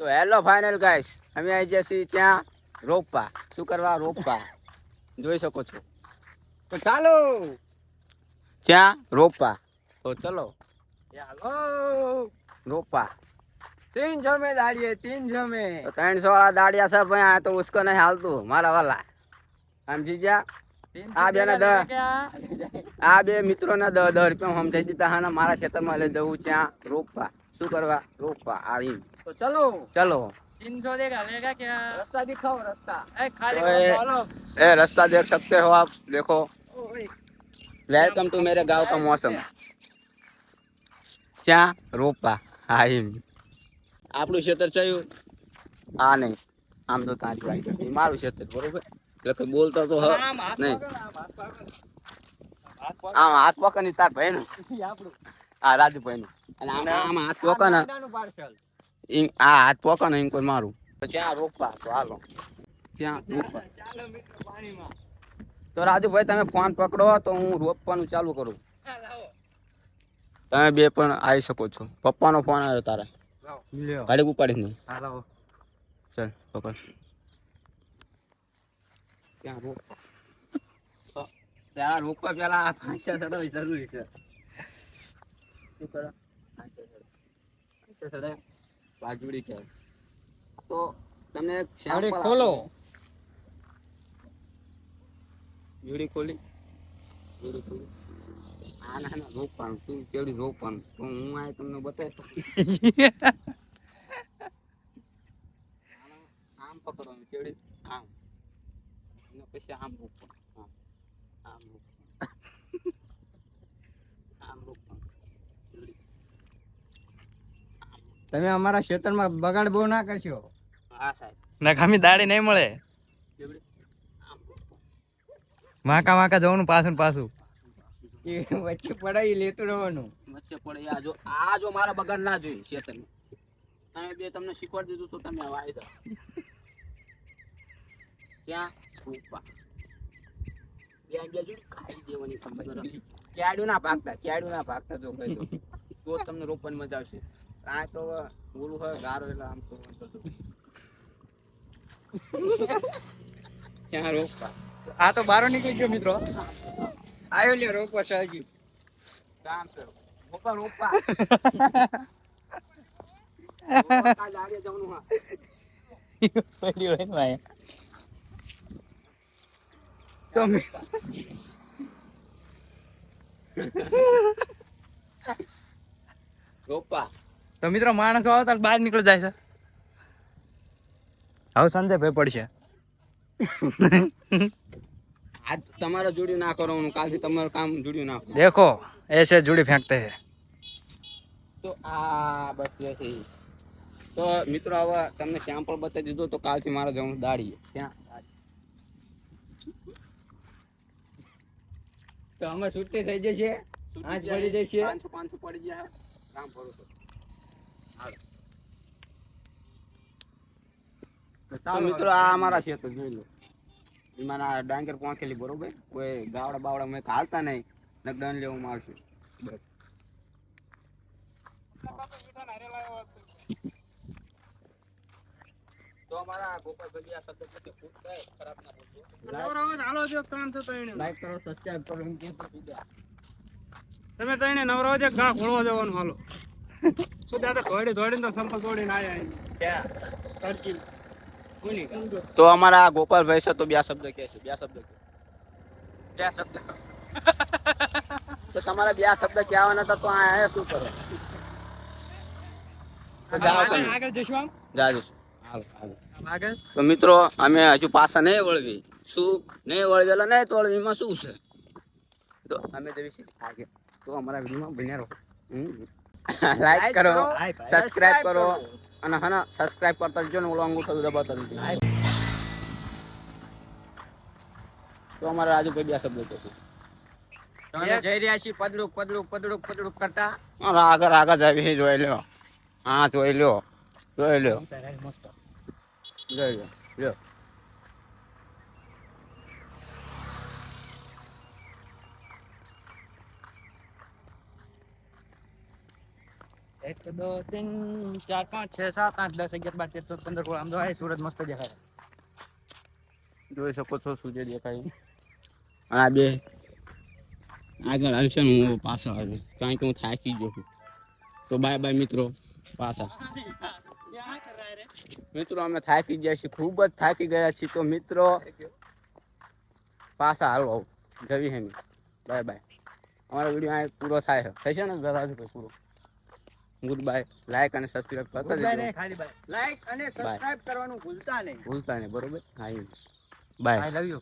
તો hello final guys અમે આવી ગયા છીએ ત્યાં રોપવા શું કરવા રોપવા જોઈ શકો છો તો ચાલો ત્યાં રોપવા તો ચલો ચાલો રોપવા तीन जमे दाड़िए तीन जमे તો ત્રણસો વાળા દાડિયા છે ભાઈ આ તો ઉસકો નહીં હાલતું મારા વાલા સમજી ગયા આ બેના દસ આ બે મિત્રોના દસ દસ રૂપિયા સમજાઈ દીધા હા ને મારા ખેતરમાં લઈ જવું ત્યાં રોપવા શું કરવા રોપવા આવી तो चलो ચલો तीन सौ देगा लेगा क्या रास्ता दिखाओ रास्ता ए, खाली तो ये- बोलो ए रास्ता देख सकते हो आप देखो वेलकम टू मेरे गांव का मौसम ત્યાં રોપા હા એમ આપણું ખેતર ચયું આ નહીં આમ તો તારી ભાઈ એ મારું ખેતર બરોબર એટલે કોઈ બોલતો તો હ નહીં આમ હાથ પકડ ની તાર ભાઈ નું આ રાજુભાઈ નું અને આમ આમ હાથ પકડ ને પાર્સલ ઈ- આ હાથ પોકો ને કોઈ મારું. પછી આ રોપા તો હાલો. ત્યાં રોકવા. તો રાજુભાઈ તમે ફોન પકડો તો હું રોપવાનું ચાલુ કરું. તમે બે પણ આવી શકો છો. પપ્પાનો ફોન આવ્યો તારે. ગાડી ઉપાડી નહીં ચાલ પકડ. ત્યાં રોકવા? પેલા રોકવા પેલા આ ચડાવવી જરૂરી છે. શું કરો? ફાંસ્યા ચડાવ. ફાંસ્યા ચડાવ. બાજુડી કહેવાય. તો તમને એક ખોલો. આપું. ખોલી. જોડી ખોલી. ના ના રોપણ તું કેવડી રોપણ તો હું આ તમને બતાવી આમ પકડવાનું કેવડી? આમ. પછી આમ રોપણ આમ આમ રોપવાનું આમ રોપવાનું કેવડી તમે અમારા ક્ષેત્રમાં બગાડ બહુ ના કરશો. હા સાહેબ. દાડી નહીં મળે. માકા માકા જવાનું પાછું ને પાછું. વચ્ચે પડાઈ લેતું રહેવાનું. વચ્ચે પડે આ જો આ જો મારા બગાડ ના જોઈએ ખેતરમાં તમે બે તમને શીખવાડી દીધું તો તમે આવી જાઓ ત્યાં રોપવા બે બે જોડી ખાઈ દેવાની ખબર ક્યાડું ના ભાગતા ક્યાડું ના ભાગતા જો કહી દો તો તમને રોપવાની મજા આવશે. આ તો ઓલું હોય ગારો એટલે આમ તો. આ તો બારો નીકળી ગયો મિત્રો. આવ્યો લ્યો રોકો સાહેબ કામ કરો રોપા રોપા રોપા હા પડ્યું ભાઈ. તો રોપા તો મિત્રો માણસો આવે તો બહાર નીકળી જાય છે. હવે સંજય ભાઈ પડશે. આજ તમારા જોડી ના કરવાનું કાલથી તમારું કામ જોડી ના દેખો એ છે જોડી ફેંકતે હે તો આ બસ તો મિત્રો હવે તમને સેમ્પલ બતાવી દીધું તો કાલથી મારે જવાનું દાડીએ. ત્યાં તો અમે છુટ્ટી થઈ જશે આજ પડી જશે પાંચસો પાંચસો પડી ગયા. રામ ભરોસો. તો મિત્રો આ અમારા છે તો જોઈ લો. એમાં આ ડાંગર પહોંચેલી બરોબર? કોઈ ગાવડા બાવડા મેં હાલતા નહીં. ને દંડ લેવું મારશું બસ. તો અમારા ગોપાલ ભજીયા શબ્દ પછી ખૂબ થાય ખરાબ ના બોલજો લાઈક કરો સબસ્ક્રાઇબ કરો એમ તમે તઈને નવરો છે ગા ખોળવા જવાનું હાલો. શું દાદા દોડી દોડીને તો સંપર્ક દોડીને આયા તડકી તો અમારા ગોપાલભાઈ છે તો બે શબ્દ કહે છે બે શબ્દ બે શબ્દ. તો તમારા બે શબ્દ કહેવાના હતા તો આ શું કરો? તો આગળ જઈશું આમ? જાજો હાલો હાલો. તો મિત્રો અમે હજુ પાછા નહીં વળવી. શું નહીં વળવેલા નહીં તો વળવીમાં શું છે? તો અમે જઈશું તો અમારા વિડીયોમાં બન્યા રહો. લાઈક કરો સબસ્ક્રાઇબ કરો. અને હા ના સબસ્ક્રાઇબ કરતા જજો ને ઓલો અંગૂઠો દબાવતા જજો તો અમારા રાજુભાઈ બે શબ્દ કહેશે. તો જઈ રહ્યા છીએ પદડુક પદડુક પદડુક પદડુક કરતા. આગળ આગળ આવી જોઈ લ્યો. હા જોઈ લ્યો જોઈ લ્યો. જોઈ લ્યો લ્યો. એક દો ત્રણ, ચાર, પાંચ, છ, સાત, આઠ, દસ, અગિયાર, બાર, તેર, ચૌદ, પંદર, સોળ, આમ તો સુરત મસ્ત દેખાય. જોઈ શકો છો સૂર્ય દેખાય. આ બે આગળ આવશે ને હું પાછા આવ્યો કારણ કે હું થાકી ગયો છું. તો બાય બાય મિત્રો, પાછા. મિત્રો, અમે થાકી ગયા છીએ. ખૂબ જ થાકી ગયા છીએ. તો મિત્રો, પાછા હાલો. જવી હેમી બાય બાય અમારો વીડિયો અહીં પૂરો થાય છે. થશે ને? દરાજ પૂરો. ગુડ બાય લાઈક અને સબસ્ક્રાઇબ કરતા રહેજો. ખાલી બાય લાઈક અને સબસ્ક્રાઇબ કરવાનું ભૂલતા નહીં. ભૂલતા નહીં બરોબર? હા બાય આઈ લવ યુ